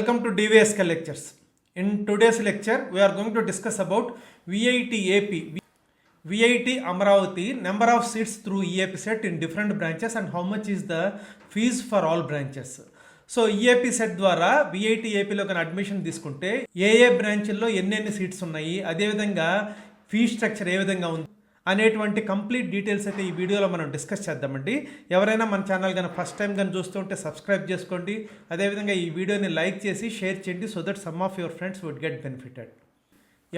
Welcome to DVSK lectures in today's lecture we are going to discuss about VIT AP VIT Amaravati number of seats through EAPCET in different branches and how much is the fees for all branches so EAPCET ద్వారా VIT ఏపీలో కానీ admission తీసుకుంటే ఏ ఏ బ్రాంచ్ల్లో ఎన్ని seats ఉన్నాయి అదేవిధంగా fees structure ఏ విధంగా ఉంది అనేటువంటి కంప్లీట్ డీటెయిల్స్ అయితే ఈ వీడియోలో మనం డిస్కస్ చేద్దామండి. ఎవరైనా మన ఛానల్ కానీ ఫస్ట్ టైం కానీ చూస్తుంటే సబ్స్క్రైబ్ చేసుకోండి. అదేవిధంగా ఈ వీడియోని లైక్ చేసి షేర్ చేయండి so that some of your friends would get benefited.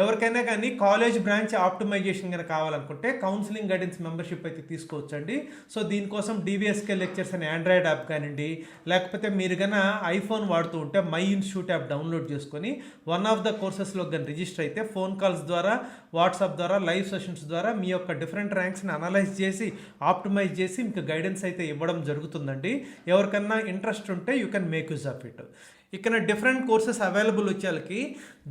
ఎవరికైనా కానీ కాలేజ్ బ్రాంచ్ ఆప్టిమైజేషన్ కనుక కావాలనుకుంటే కౌన్సిలింగ్ గైడెన్స్ మెంబర్షిప్ అయితే తీసుకోవచ్చండి. సో దీనికోసం డివిఎస్కే లెక్చర్స్ అనే ఆండ్రాయిడ్ యాప్ కానివ్వండి లేకపోతే మీరు కన్నా ఐఫోన్ వాడుతూ ఉంటే మై ఇన్స్టిట్యూట్ యాప్ డౌన్లోడ్ చేసుకొని వన్ ఆఫ్ ద కోర్సెస్లో కానీ రిజిస్టర్ అయితే ఫోన్ కాల్స్ ద్వారా వాట్సాప్ ద్వారా లైవ్ సెషన్స్ ద్వారా మీ యొక్క డిఫరెంట్ ర్యాంక్స్ని అనలైజ్ చేసి ఆప్టిమైజ్ చేసి మీకు గైడెన్స్ అయితే ఇవ్వడం జరుగుతుందండి. ఎవరికన్నా ఇంట్రెస్ట్ ఉంటే you can make use of it. ఇక్కడ డిఫరెంట్ కోర్సెస్ అవైలబుల్ వచ్చేకి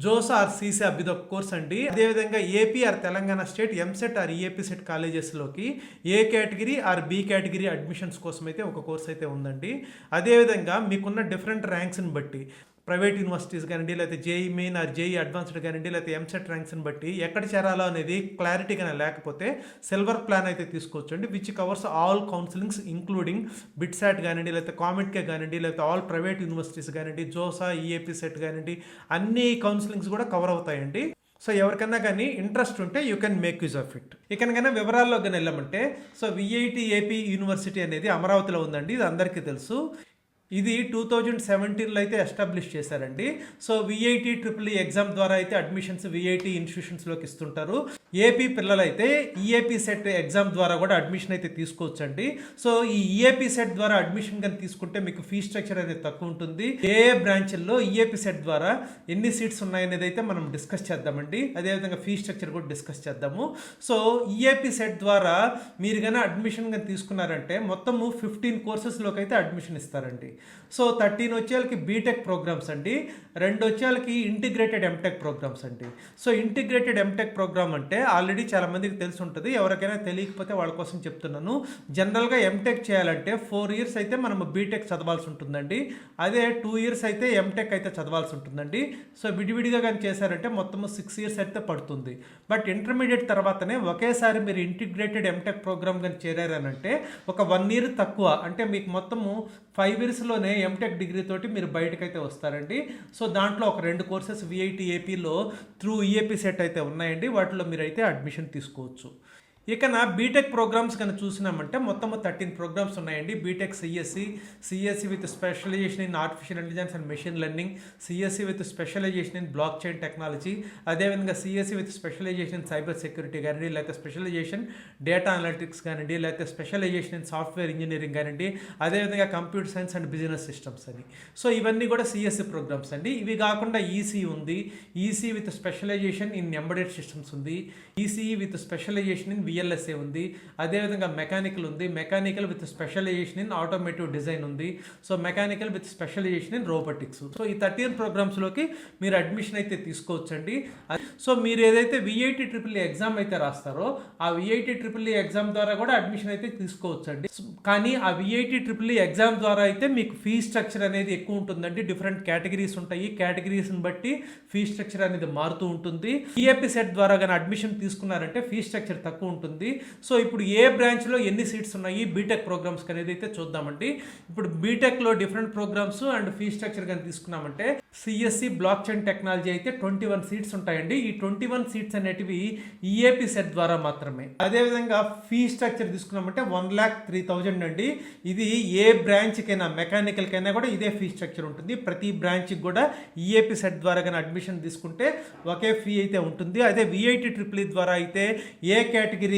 జోస్ ఆర్ సీసీ ఇది ఒక కోర్స్ అండి. అదేవిధంగా AP or Telangana state EAMCET or EAPCET కాలేజెస్లోకి A category or B category admissions కోసం అయితే ఒక కోర్స్ అయితే ఉందండి. అదేవిధంగా మీకున్న డిఫరెంట్ ర్యాంక్స్ని బట్టి ప్రైవేట్ యూనివర్సిటీస్ కానివ్వండి లేకపోతే JEE main or JEE advanced కానివ్వండి లేకపోతే ఎంసెట్ ర్యాంక్స్ని బట్టి ఎక్కడ చేరాలో అనేది క్లారిటీ కానీ లేకపోతే సిల్వర్ ప్లాన్ అయితే తీసుకోవచ్చండి which covers all counsellings including BITSAT కానివ్వండి లేకపోతే కామెంట్కే కానివ్వండి లేకపోతే ఆల్ ప్రైవేట్ యూనివర్సిటీస్ కానివ్వండి జోసా ఈఏపీ సెట్ కానివ్వండి అన్ని కౌన్సిలింగ్స్ కూడా కవర్ అవుతాయండి. సో ఎవరికైనా కానీ ఇంట్రెస్ట్ ఉంటే you can make use of it ఇకనకైనా వివరాల్లో కానీ వెళ్ళామంటే సో విఐటి ఏపీ యూనివర్సిటీ అనేది అమరావతిలో ఉందండి ఇది అందరికీ తెలుసు. ఇది టూ థౌజండ్ సెవెంటీన్లో అయితే ఎస్టాబ్లిష్ చేశారండి. So VIT triple E exam ద్వారా అయితే అడ్మిషన్స్ విఐటి ఇన్స్టిట్యూషన్స్లోకి ఇస్తుంటారు. ఏపీ పిల్లలైతే ఈఏపీ సెట్ ఎగ్జామ్ ద్వారా కూడా అడ్మిషన్ అయితే తీసుకోవచ్చండి. సో ఈ ఈఏపీ సెట్ ద్వారా అడ్మిషన్ కానీ తీసుకుంటే మీకు ఫీ స్ట్రక్చర్ అనేది తక్కువ ఉంటుంది. ఏ ఏ బ్రాంచ్ల్లో ఈఏపీ సెట్ ద్వారా ఎన్ని సీట్స్ ఉన్నాయనేది అయితే మనం డిస్కస్ చేద్దామండి. అదేవిధంగా ఫీ స్ట్రక్చర్ కూడా డిస్కస్ చేద్దాము. సో ఈఏపీ సెట్ ద్వారా మీరు కానీ అడ్మిషన్ కానీ తీసుకున్నారంటే మొత్తము ఫిఫ్టీన్ కోర్సెస్లోకి అయితే అడ్మిషన్ ఇస్తారండి. సో థర్టీన్ వచ్చేళ్ళకి బీటెక్ ప్రోగ్రామ్స్ అండి. రెండు వచ్చేళ్ళకి ఇంటిగ్రేటెడ్ ఎంటెక్ ప్రోగ్రామ్స్ అండి. సో ఇంటిగ్రేటెడ్ ఎంటెక్ ప్రోగ్రామ్ అంటే ఆల్రెడీ చాలామందికి తెలిసి ఉంటుంది. ఎవరికైనా తెలియకపోతే వాళ్ళ కోసం చెప్తున్నాను. జనరల్గా ఎంటెక్ చేయాలంటే ఫోర్ ఇయర్స్ అయితే మనం బీటెక్ చదవాల్సి ఉంటుందండి. అదే టూ ఇయర్స్ అయితే ఎంటెక్ అయితే చదవాల్సి ఉంటుందండి. సో విడివిడిగా కానీ చేశారంటే మొత్తం సిక్స్ ఇయర్స్ అయితే పడుతుంది. బట్ ఇంటర్మీడియట్ తర్వాతనే ఒకేసారి మీరు ఇంటిగ్రేటెడ్ ఎంటెక్ ప్రోగ్రామ్ కానీ చేరారనంటే ఒక వన్ ఇయర్ తక్కువ. అంటే మీకు మొత్తము ఫైవ్ ఇయర్స్లో ఇయర్స్లోనే ఎంటెక్ డిగ్రీ తోటి మీరు బయటకైతే వస్తారండి. సో దాంట్లో ఒక రెండు కోర్సెస్ విఐటి ఏపీలో త్రూ ఈఏపీ సెట్ అయితే ఉన్నాయండి. వాటిలో మీరు అయితే అడ్మిషన్ తీసుకోవచ్చు. ఇక నా బీటెక్ ప్రోగ్రామ్స్ కనుక చూసినామంటే మొత్తం థర్టీన్ ప్రోగ్రామ్స్ ఉన్నాయండి. BTech CSE CSE with specialisation in artificial intelligence and machine learning CSE with specialisation in blockchain technology అదేవిధంగా CSE with specialisation in cyber security కానివ్వండి లేకపోతే స్పెషలైజేషన్ డేటా అనలిటిక్స్ కానివ్వండి లేకపోతే స్పెషలైజేషన్ ఇన్ సాఫ్ట్వేర్ ఇంజనీరింగ్ కానివ్వండి అదేవిధంగా computer science and business systems అని. So ఇవన్నీ కూడా సిఎస్సి ప్రోగ్రామ్స్ అండి. ఇవి కాకుండా ఈసీ ఉంది. EC with specialisation in embedded systems ఉంది. ECE with specialisation in VLSI ఉంది. అదేవిధంగా మెకానికల్ ఉంది. Mechanical with specialisation in automotive design ఉంది. So mechanical with specialisation in robotics so ఈ థర్టీన్ ప్రోగ్రామ్స్లోకి మీరు అడ్మిషన్ అయితే తీసుకోవచ్చండి. సో మీరు ఏదైతే విఐటి ట్రిపుల్ ఎగ్జామ్ అయితే రాస్తారో ఆ విఐటి ట్రిపుల్ ఎగ్జామ్ ద్వారా కూడా అడ్మిషన్ అయితే తీసుకోవచ్చండి. కానీ ఆ విఐటి ట్రిపుల్ ఎగ్జామ్ ద్వారా అయితే మీకు ఫీ స్ట్రక్చర్ అనేది ఎక్కువ ఉంటుందండి. డిఫరెంట్ కేటగిరీస్ ఉంటాయి. కేటగిరీస్ని బట్టి ఫీ స్ట్రక్చర్ అనేది మారుతూ ఉంటుంది. ఈఏపీ సెట్ ద్వారా కానీ అడ్మిషన్ తీసుకున్నారంటే ఫీ స్ట్రక్చర్ తక్కువ ఉంటుంది. ఉంటుంది. సో ఇప్పుడు ఏ బ్రాంచ్లో ఎన్ని సీట్స్ ఉన్నాయి బీటెక్ ప్రోగ్రామ్స్ అనేది అయితే చూద్దామండి. ఇప్పుడు బీటెక్లో different programmes and fee structure కానీ తీసుకున్నామంటే సిఎస్సి బ్లాక్ చైన్ టెక్నాలజీ అయితే ట్వంటీ వన్ సీట్స్ ఉంటాయండి. ఈ ట్వంటీ వన్ సీట్స్ అనేటివి ఈఏపీ సెట్ ద్వారా మాత్రమే. అదేవిధంగా ఫీ స్ట్రక్చర్ తీసుకున్నామంటే వన్ ల్యాక్ త్రీ థౌజండ్ అండి. ఇది ఏ బ్రాంచ్కైనా మెకానికల్కైనా కూడా ఇదే ఫీ స్ట్రక్చర్ ఉంటుంది. ప్రతి బ్రాంచ్కి కూడా ఈఏపీ సెట్ ద్వారా కానీ అడ్మిషన్ తీసుకుంటే ఒకే ఫీ అయితే ఉంటుంది. అదే విఐటి ట్రిపుల్ ద్వారా అయితే ఏ కేటగిరీ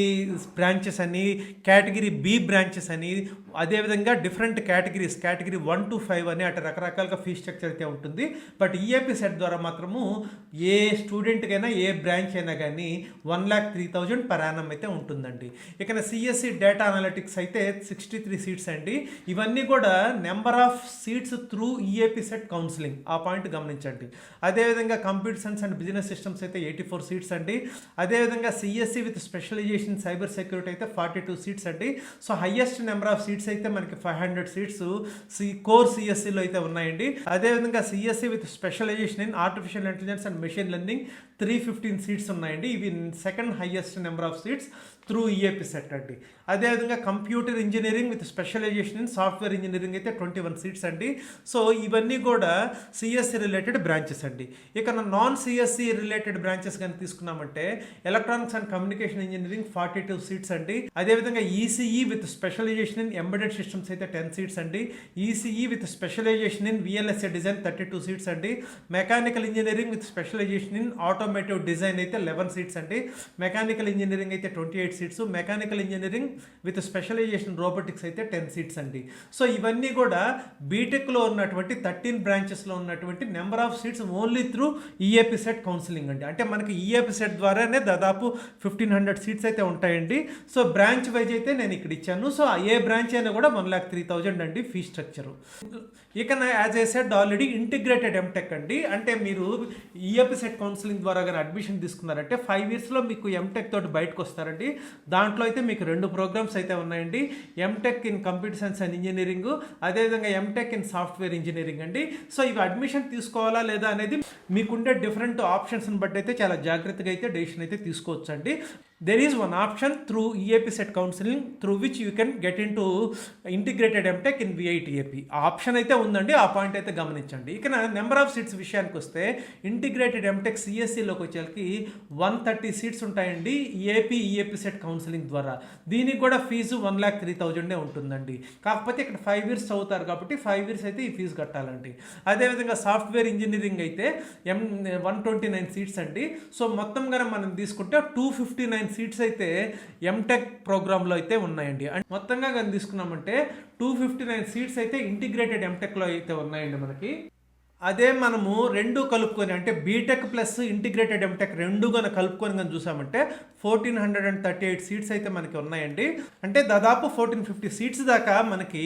బ్రాంచెస్ అని కేటగిరీ బి బ్రాంచెస్ అని అదేవిధంగా different categories category one to five అని అటు రకరకాలుగా ఫీ స్ట్రక్చర్ అయితే ఉంటుంది. బట్ ఈఏపీ సెట్ ద్వారా మాత్రము ఏ స్టూడెంట్కైనా ఏ బ్రాంచ్ అయినా కానీ one lakh three thousand per annum అయితే ఉంటుందండి. ఇక్కడ సిఎస్సి డేటా అనాలిటిక్స్ అయితే సిక్స్టీ త్రీ సీట్స్ అండి. ఇవన్నీ కూడా number of seats through EAPCET counselling. ఆ పాయింట్ గమనించండి. అదేవిధంగా computer science and business systems అయితే ఎయిటీ ఫోర్ సీట్స్ అండి. అదేవిధంగా CSE with specialisation in cyber security అయితే ఫార్టీ టూ సీట్స్ అండి. So highest number of seats అయితే మనకి five hundred seats C core సిఎస్సిలో అయితే ఉన్నాయండి. అదేవిధంగా CSE with specialisation in artificial intelligence and machine learning three fifteen seats ఉన్నాయండి. ఇవి second highest number of seats. Through EAPCET అండి. అదేవిధంగా computer engineering with specialisation in software engineering అయితే twenty one seats అండి. So ఇవన్నీ కూడా సిఎస్సి రిలేటెడ్ బ్రాంచెస్ అండి. ఇక నాన్ సిఎస్సి రిలేటెడ్ బ్రాంచెస్ కానీ తీసుకున్నామంటే electronics and communication engineering forty two seats అండి అదేవిధంగా ECE with specialisation in embedded systems అయితే టెన్ సీట్స్ అండి. ECE with specialisation in VLSI design thirty two seats అండి. Mechanical engineering with specialisation in automotive design అయితే eleven seats అండి. Mechanical engineering అయితే twenty eight seats mechanical engineering with specialisation robotics అయితే ten seats అండి. So ఇవన్నీ కూడా బీటెక్లో ఉన్నటువంటి థర్టీన్ బ్రాంచెస్లో ఉన్నటువంటి number of seats only through EAPCET counselling అండి. అంటే మనకి ఈఏపీ సెట్ ద్వారానే దాదాపు ఫిఫ్టీన్ హండ్రెడ్ సీట్స్ అయితే ఉంటాయండి. సో బ్రాంచ్ వైజ్ అయితే నేను ఇక్కడ ఇచ్చాను. సో ఏ బ్రాంచ్ అయినా కూడా వన్ ల్యాక్ త్రీ థౌజండ్ అండి ఫీ స్ట్రక్చర్ ఇక as a set already integrated MTech అండి. అంటే మీరు ఈఎపీ సెట్ కౌన్సిలింగ్ ద్వారా కానీ అడ్మిషన్ తీసుకున్నారంటే ఫైవ్ ఇయర్స్లో మీకు ఎంటెక్ తోటి బయటకు వస్తారండి. దాంట్లో అయితే మీకు రెండు ప్రోగ్రామ్స్ అయితే ఉన్నాయండి. MTech in computer science and engineering అదేవిధంగా ఎంటెక్ ఇన్ సాఫ్ట్వేర్ ఇంజనీరింగ్ అండి. సో ఇవి అడ్మిషన్ తీసుకోవాలా లేదా అనేది మీకుండే డిఫరెంట్ ఆప్షన్స్ని బట్టి అయితే చాలా జాగ్రత్తగా అయితే డెసిషన్ అయితే తీసుకోవచ్చండి. అండి there is one option through EAPCET counselling through which you can get into integrated MTech in VIT AP ఆ ఆప్షన్ అయితే ఉందండి ఆ పాయింట్ అయితే గమనించండి. ఇక నెంబర్ ఆఫ్ సీట్స్ విషయానికి వస్తే ఇంటిగ్రేటెడ్ ఎంటెక్ సిఎస్సిలోకి వచ్చేసరికి వన్ థర్టీ సీట్స్ ఉంటాయండి ఏపీ ఈఏపీ సెట్ కౌన్సిలింగ్ ద్వారా. దీనికి కూడా ఫీజు వన్ ల్యాక్ త్రీ థౌజండే ఉంటుందండి. కాకపోతే ఇక్కడ ఫైవ్ ఇయర్స్ చదువుతారు కాబట్టి ఫైవ్ ఇయర్స్ అయితే ఈ ఫీజు కట్టాలండి. అదేవిధంగా సాఫ్ట్వేర్ ఇంజనీరింగ్ అయితే M one twenty nine seats అండి. సో మొత్తం మనం తీసుకుంటే టూ ఫిఫ్టీ నైన్ సీట్స్ అయితే ఎంటెక్ ప్రోగ్రాంలో అయితే ఉన్నాయండి. అండ్ మొత్తంగా కానీ తీసుకున్నామంటే టూ ఫిఫ్టీ నైన్ సీట్స్ అయితే ఇంటిగ్రేటెడ్ ఎంటెక్లో అయితే ఉన్నాయండి మనకి. అదే మనము రెండు కలుపుకొని అంటే బీటెక్ ప్లస్ ఇంటిగ్రేటెడ్ ఎంటెక్ రెండు కనుక కలుపుకొని కానీ చూసామంటే fourteen hundred and thirty eight seats అయితే మనకి ఉన్నాయండి. అంటే దాదాపు ఫోర్టీన్ ఫిఫ్టీ సీట్స్ దాకా మనకి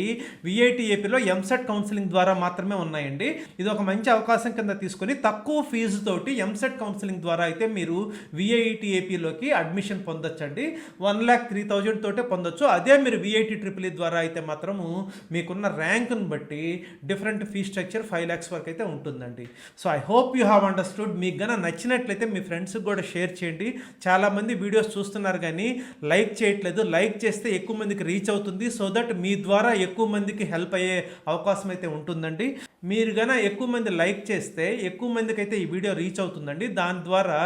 విఐటిఏపీలో ఎంసెట్ కౌన్సిలింగ్ ద్వారా మాత్రమే ఉన్నాయండి. ఇది ఒక మంచి అవకాశం కింద తీసుకొని తక్కువ ఫీజు తోటి ఎంసెట్ కౌన్సిలింగ్ ద్వారా అయితే మీరు విఐటిఏపీలోకి అడ్మిషన్ పొందొచ్చండి. వన్ ల్యాక్ త్రీ థౌజండ్ తోటే పొందొచ్చు. అదే మీరు విఐటీ ట్రిపుల్ e ద్వారా అయితే మాత్రము మీకున్న ర్యాంకును బట్టి different fee structure five lakhs వరకు అయితే ఉంటుందండి. So I hope you have understood మీకు గన నచ్చినట్లయితే మీ ఫ్రెండ్స్కి కూడా షేర్ చేయండి. చాలామంది వీడియోస్ చూస్తున్నారు కానీ లైక్ చేయట్లేదు. లైక్ చేస్తే ఎక్కువ మందికి రీచ్ అవుతుంది. సో దట్ మీ ద్వారా ఎక్కువ మందికి హెల్ప్ అయ్యే అవకాశం అయితే ఉంటుందండి. మీరు గన ఎక్కువ మంది లైక్ చేస్తే ఎక్కువ మందికి అయితే ఈ వీడియో రీచ్ అవుతుందండి. దాని ద్వారా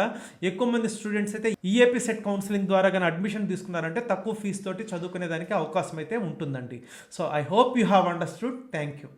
ఎక్కువ మంది స్టూడెంట్స్ అయితే ఈఏపీ సెట్ కౌన్సిలింగ్ ద్వారా కానీ అడ్మిషన్ తీసుకున్నారంటే తక్కువ ఫీజు తోటి చదువుకునే దానికి అవకాశం అయితే ఉంటుందండి. So I hope you have understood. Thank you